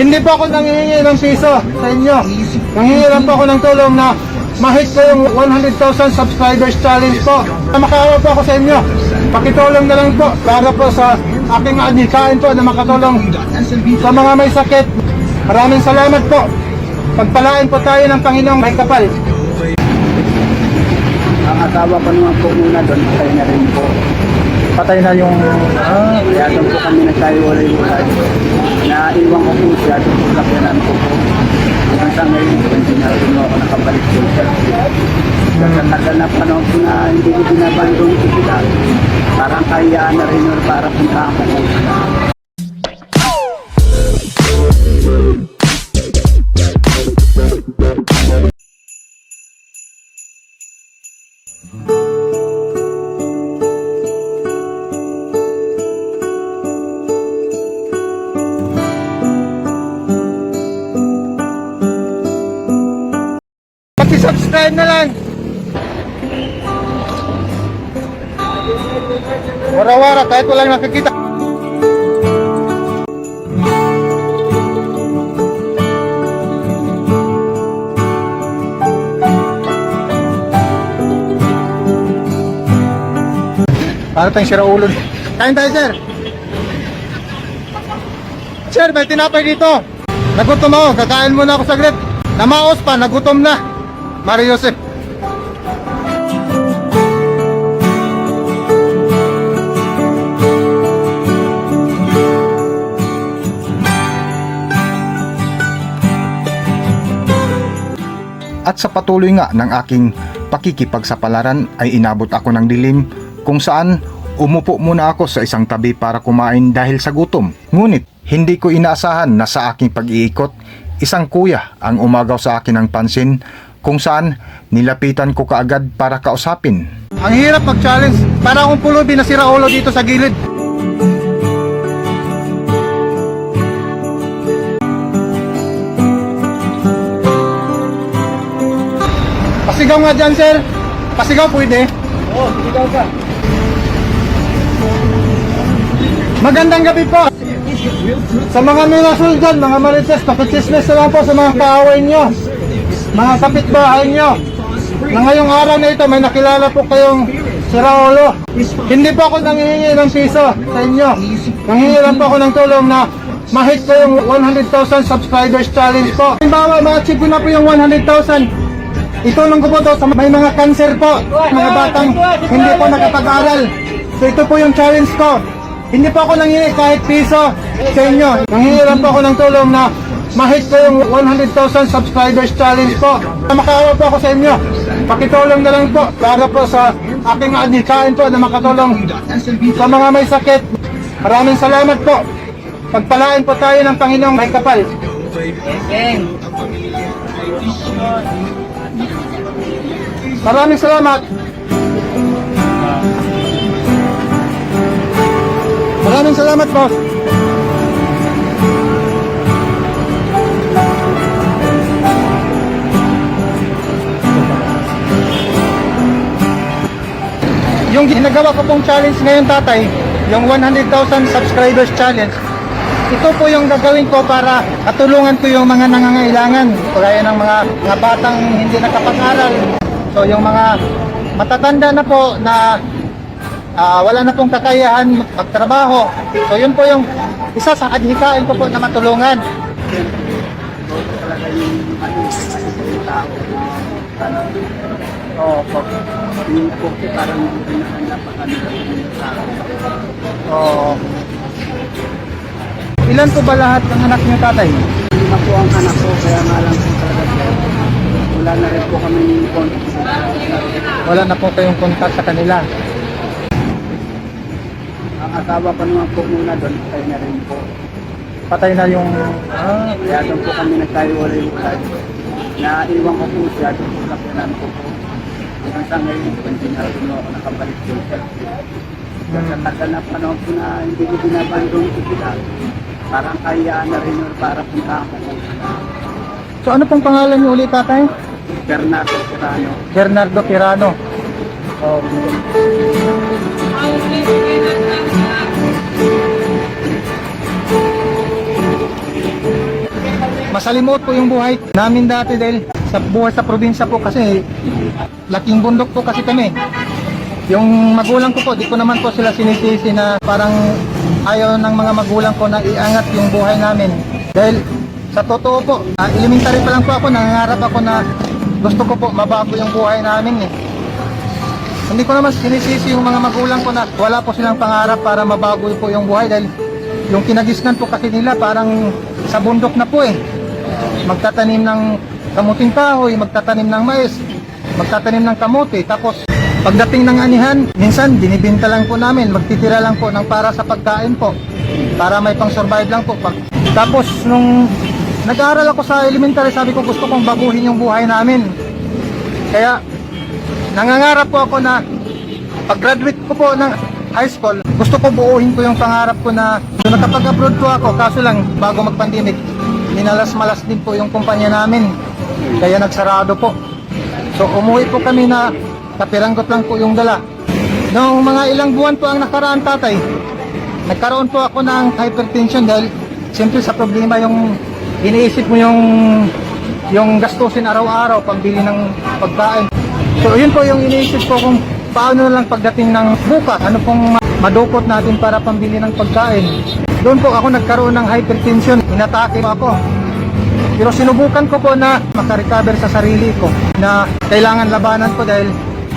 Hindi po ako nangihingi ng piso sa inyo. Nangihingi lang po ako ng tulong na mahit ko yung 100,000 subscribers challenge po. Makaawa po ako sa inyo. Pakitulong na lang po para po sa aking adhikain po na makatulong sa mga may sakit. Maraming salamat po. Pagpalain po tayo ng Panginoong may kapal. Ang asawa ko naman po muna doon, patay na rin po. Patay na yung... Ah, Kaya doon po kami nagkahiwalay-walay. Naiwan ko po siya, doon po lakyanan ko po. Hanggang sa ngayon, hindi na rin ako nakabalik po siya. Nagkatagal na panahon po na hindi ko binabandong sila. Parang kahiyaan na rin yun para puntahan ko po sila. Wara-wara kahit walang nakikita. Para tayong sira ulo. Kain tayo, sir. Sir, may tinapay dito. Nagutom ako. Kakain muna ako saglit. Namaos pa, nagutom na. Mario Joseph. At sa patuloy nga ng aking pakikipagsapalaran ay inabot ako ng dilim kung saan umupo muna ako sa isang tabi para kumain dahil sa gutom. Ngunit hindi ko inaasahan na sa aking pag-iikot, isang kuya ang umagaw sa akin ng pansin kung saan nilapitan ko kaagad para kausapin. Ang hirap mag-challenge. Para akong pulubi na sira ulo dito sa gilid. Pasigaw nga dyan, sir. Pasigaw pwede. Oo, oh, sigaw ka. Magandang gabi po. Sa mga minasul dyan, mga marites, pakichismis na lang po sa mga kaaway nyo. Mga kapitbahay nyo. Na ngayong araw na ito, may nakilala po kayong si Raolo. Hindi po ako nangihingi ng piso sa inyo. Nangihingi lang po ako ng tulong na mahit ko yung 100,000 subscribers challenge po. Halimbawa, ma-achieve ko na po yung 100,000. Itulong ko po to sa may mga cancer po, mga batang hindi po nakapag-aral. So ito po yung challenge ko. Hindi po ako nangingi kahit piso sa inyo. Nangingi lang po ako ng tulong na mahit ko yung 100,000 subscribers challenge po. Makaawa po ako sa inyo. Pakitulong na lang po para po sa aking adhikain po na makatulong sa mga may sakit. Maraming salamat po. Pagpalain po tayo ng Panginoong may kapal. Maraming salamat. Maraming salamat, boss. Yung ginagawa ko pong challenge ngayon, tatay, yung 100,000 subscribers challenge, ito po yung gagawin ko para katulungan ko yung mga nangangailangan, kagaya ng mga, mga batang hindi nakapag-aral. So yung mga matatanda na po na ah, wala na pong kakayahan magtrabaho. So yun po yung isa sa adhikain ko po na matulungan. Yung po. parang na tao. Oo. Ilan po ba lahat ng anak niyo tatay? Lima po ang anak ko, kaya nga lang po. Wala na rin po kami contact. Wala na po kayong contact sa kanila. Ang asawa ko naman po muna doon, patay na rin po. Patay na yung... Ah, Kaya doon po kami nagkahiwalay-walay. Naiwan ko po siya, doon po lakyanan ko po. Hanggang sa ngayon, hindi na rin ako nakabalik po siya. Nagkatagal na panahon po na hindi ko binabandong ko sila. Parang kahiyaan na rin yun para puntahan ko po sila. so ano pong pangalan niyo ulit tatay? Bernardo Serrano. Bernardo Pirano. Okay. Masalimuot po yung buhay namin dati dahil sa buhay sa probinsya po kasi laking bundok po kasi kami. Yung magulang ko po, di ko naman po sila sinisisi na parang ayaw ng mga magulang ko na iangat yung buhay namin. Dahil sa totoo po, ah, elementary pa lang po ako, nangangarap ako na gusto ko po mabago yung buhay namin eh. Hindi ko naman sinisisi yung mga magulang ko na wala po silang pangarap para mabago po yung buhay dahil yung kinagisnan po kasi nila parang sa bundok na po eh. Magtatanim ng kamuting kahoy, magtatanim ng mais, magtatanim ng kamote. Tapos pagdating ng anihan, minsan binibinta lang po namin, magtitira lang po ng para sa pagkain po. Para may pang survive lang po. Pag, tapos nung nag-aaral ako sa elementary, sabi ko gusto kong baguhin yung buhay namin. Kaya nangangarap po ako na pag-graduate ko po ng high school, gusto ko buuhin ko yung pangarap ko na so nakapag-abroad po ako, kaso lang bago mag-pandemic, minalas-malas din po yung kumpanya namin. Kaya nagsarado po. So umuwi po kami na kapiranggot lang po yung dala. Noong mga ilang buwan po ang nakaraan tatay, nagkaroon po ako ng hypertension dahil siyempre sa problema yung iniisip mo yung yung gastusin araw-araw pambili ng pagkain. So yun po yung iniisip ko kung paano lang pagdating ng bukas, ano pong ma- madukot natin para pambili ng pagkain. Doon po ako nagkaroon ng hypertension, inatake ako. Pero sinubukan ko po na makarecover sa sarili ko na kailangan labanan ko dahil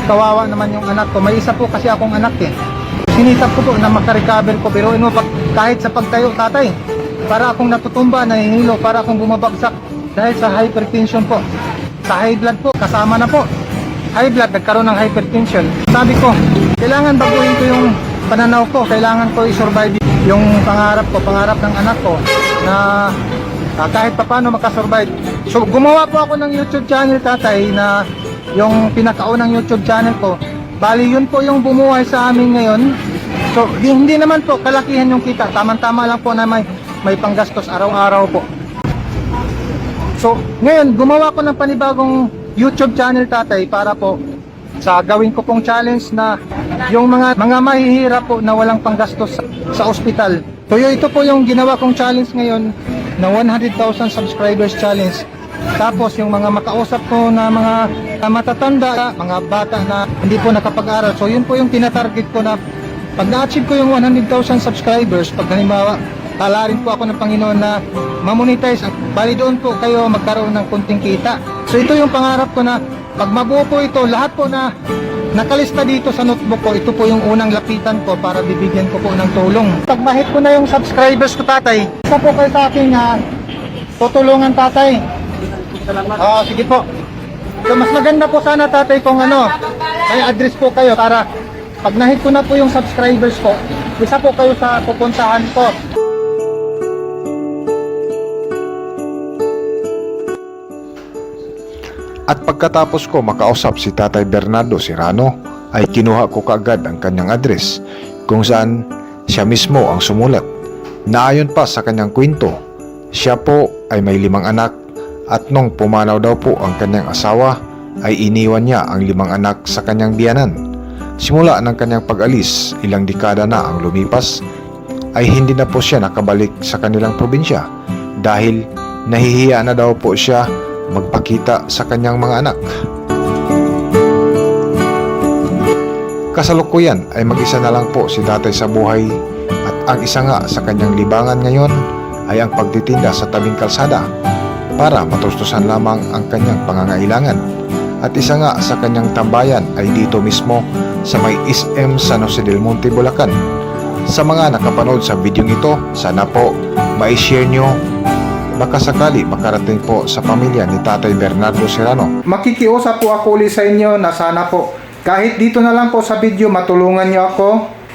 kawawa naman yung anak ko. May isa po kasi akong anak eh. Sinitap ko po na makarecover ko pero ano, pag, kahit sa pagtayo tatay, para akong natutumba, nahihilo, para akong bumabagsak dahil sa hypertension po. Sa high blood po, kasama na po. High blood, nagkaroon ng hypertension. Sabi ko, kailangan baguhin ko yung pananaw ko, kailangan ko i-survive yung pangarap ko, pangarap ng anak ko na Ah, kahit paano makasurvive. So gumawa po ako ng YouTube channel tatay na yung pinakaunang YouTube channel ko. Bali yun po yung bumuhay sa amin ngayon. So di, hindi naman po kalakihan yung kita. Tama-tama lang po na may, may panggastos araw-araw po. So ngayon gumawa ko ng panibagong YouTube channel tatay para po sa gawin ko pong challenge na yung mga mga mahihirap po na walang panggastos sa, sa ospital. So yun, ito po yung ginawa kong challenge ngayon na 100,000 subscribers challenge. Tapos yung mga makausap ko na mga na matatanda, mga bata na hindi po nakapag-aral. So yun po yung tinatarget ko na pag na-achieve ko yung 100,000 subscribers, pag halimbawa, tala rin po ako ng Panginoon na mamonetize. Bali doon po kayo magkaroon ng kunting kita. So ito yung pangarap ko na pag mabuo po ito, lahat po na nakalista dito sa notebook ko, ito po yung unang lapitan ko para bibigyan ko po ng tulong. Pag mahit ko na yung subscribers ko tatay, isa po kayo sa akin na tutulungan tatay. Oo, sige po. So mas maganda po sana tatay kung ano, may address po kayo para pag nahit ko na po yung subscribers ko, isa po kayo sa pupuntahan ko. At pagkatapos ko makausap si Tatay Bernardo Serrano, ay kinuha ko kaagad ang kanyang address kung saan siya mismo ang sumulat. Naayon pa sa kanyang kwento, siya po ay may limang anak at nung pumanaw daw po ang kanyang asawa ay iniwan niya ang limang anak sa kanyang biyanan. Simula ng kanyang pag-alis, ilang dekada na ang lumipas, ay hindi na po siya nakabalik sa kanilang probinsya dahil nahihiya na daw po siya magpakita sa kanyang mga anak. Kasalukuyan ay mag-isa na lang po si tatay sa buhay at ang isa nga sa kanyang libangan ngayon ay ang pagtitinda sa tabing kalsada para matustusan lamang ang kanyang pangangailangan. At isa nga sa kanyang tambayan ay dito mismo sa may SM San Jose del Monte, Bulacan. Sa mga nakapanood sa video ito, sana po ma-share nyo baka sakali makarating po sa pamilya ni Tatay Bernardo Serrano. Makikiusap po ako ulit sa inyo na sana po kahit dito na lang po sa video matulungan nyo ako,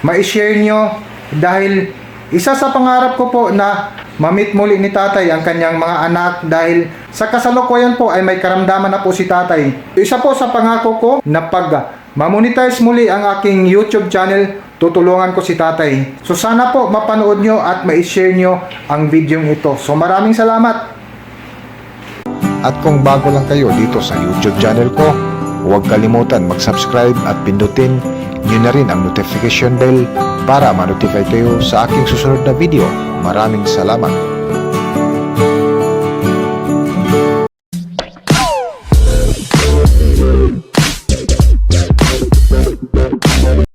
ma-share nyo dahil isa sa pangarap ko po na mamit muli ni tatay ang kanyang mga anak dahil sa kasalukuyan po ay may karamdaman na po si tatay. Isa po sa pangako ko na pag mamonetize muli ang aking YouTube channel, tutulungan ko si tatay. So sana po mapanood nyo at ma-share nyo ang video ito. So maraming salamat. At kung bago lang kayo dito sa YouTube channel ko, huwag kalimutan mag-subscribe at pindutin nyo na rin ang notification bell para ma-notify kayo sa aking susunod na video. Maraming salamat.